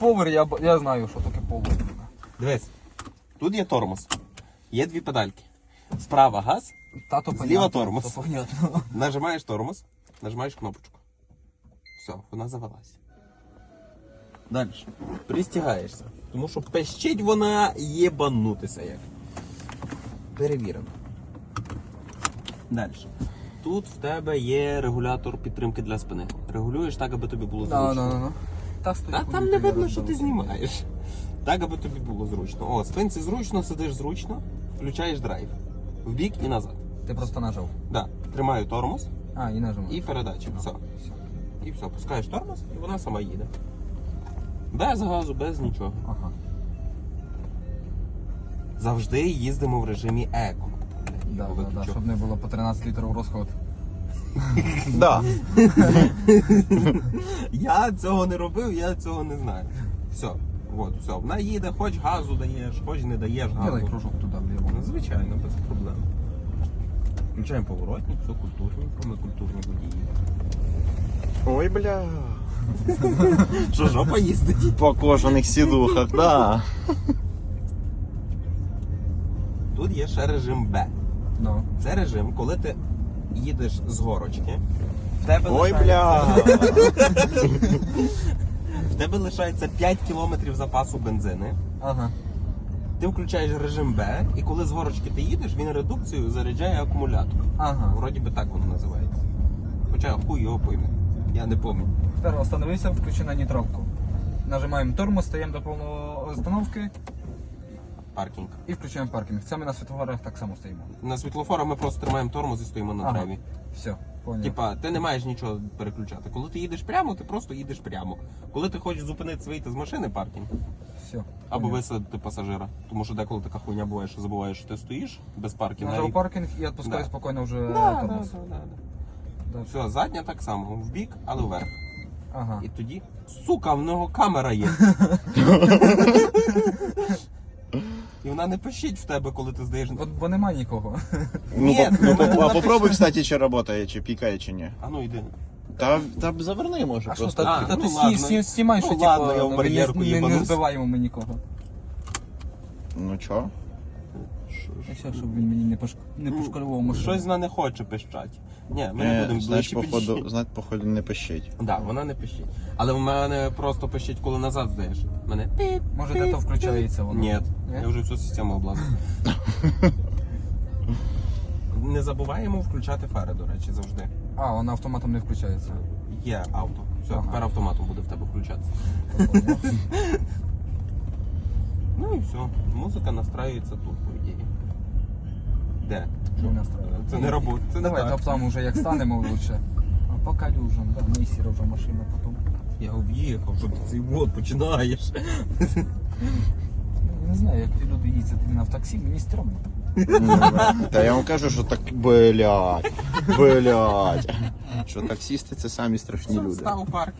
повер, я, б- я знаю, що таке повер. Дивись, тут є тормоз, є дві педальки. Справа газ, Тато Зліва понятно, тормоз. то понятно. нажимаєш тормоз, нажимаєш кнопочку. Все, вона завелась. Далі. Пристягаєшся. Тому що пещить вона єбанутися як. Перевірено. Далі. Тут в тебе є регулятор підтримки для спини. Регулюєш так, аби тобі було Да, зручно. да, да, да. Та стоїть. Та там не видно, що ти знімаєш. Так, аби тобі було зручно. О, спинці зручно, сидиш зручно, включаєш драйв. В бік і назад. Ти просто нажав. Да. Тримаю тормоз А, і нажимаєш. і передача. Все. Все. І все, пускаєш тормоз, і вона сама їде. Без газу, без нічого. Ага. Завжди їздимо в режимі еко. Да, да, да, щоб не було по 13 літрів розход. Да. Я цього не робив, я цього не знаю. Все, от, все. Вона їде, хоч газу даєш, хоч не даєш газу. Ділай кружок туди вліво. Ну, звичайно, без проблем. Включаємо поворотник, все культурненько, ми культурні водії. Ой, бля. Що жопа їздить? По кожаних сідухах, да. Тут є ще режим Б. Ну. Це режим, коли ти їдеш з горочки. В тебе Ой, лишається- бля. В тебе лишається 5 кілометрів запасу бензини. Ага. Ти включаєш режим Б, і коли з горочки ти їдеш, він редукцію заряджає акумулятор. Ага. Вроді би так воно називається. Хоча хуй його пойме. Я не пам'ятаю. Тепер остановився, включи на нейтралку. Нажимаємо тормоз, стаємо до повної остановки Паркінг. і включаємо паркінг. Це ми на світлофорах так само стоїмо. На світлофорах ми просто тримаємо тормоз і стоїмо на Ага. траві. Все, понял. Типа, ти не маєш нічого переключати. Коли ти їдеш прямо, ти просто їдеш прямо. Коли ти хочеш зупинитися, вийти з машини, паркінг. Все. Або висадити пасажира. Тому що деколи така хуйня буває, що забуваєш, що ти стоїш без паркінгу. Нажав паркінг і відпускаю Да. спокійно вже Да, да, тормоз. да, да, да. Да. Все, задня так само, в бік, але вверх. Ага. І тоді, сука, в нього камера є. Вона не пищить в тебе, коли ти здаєш. От бо немає нікого. Ну, Ні, по- ну, ну, а попробуй, кстати, чи працює, чи пікає, чи ні. А ну йди. Та, та заверни, може, А що, просто. та, А, та ну ти ладно. сні- знімай, Ну що ладно, типу, я в ми бар'єрку не, не, не їбанусь. збиваємо ми нікого. Ну чо? І все, щоб він мені не, пош... не пошкодував машину. Щось вона не хоче пищати. Ні, ми не Е, будемо знаєш, ближче походу, знаєш, походу не пищить. Да, вона не пищить. Але в мене просто пищить, коли назад здаєш. Мене піп. Може, де то включається воно? Ні, Ні? я вже всю систему облазив. Не забуваємо включати фари, до речі, завжди. А, вона автоматом не включається. Є авто. Все, Ага. тепер автоматом буде в тебе включатися. Ну і все. Музика настраюється тут, по ідеї. Де? Не. Це не робота. Це не Давай, так. то там уже як станемо лучше. А по калюжам, да, не сіра вже машина потім. Я об'їхав, що ти цей вот починаєш. Я не знаю, як ті люди їздять іменно в таксі, мені стрьомно. Та я вам кажу, що так, блядь, блядь. Що таксісти це самі страшні люди. Став у парк.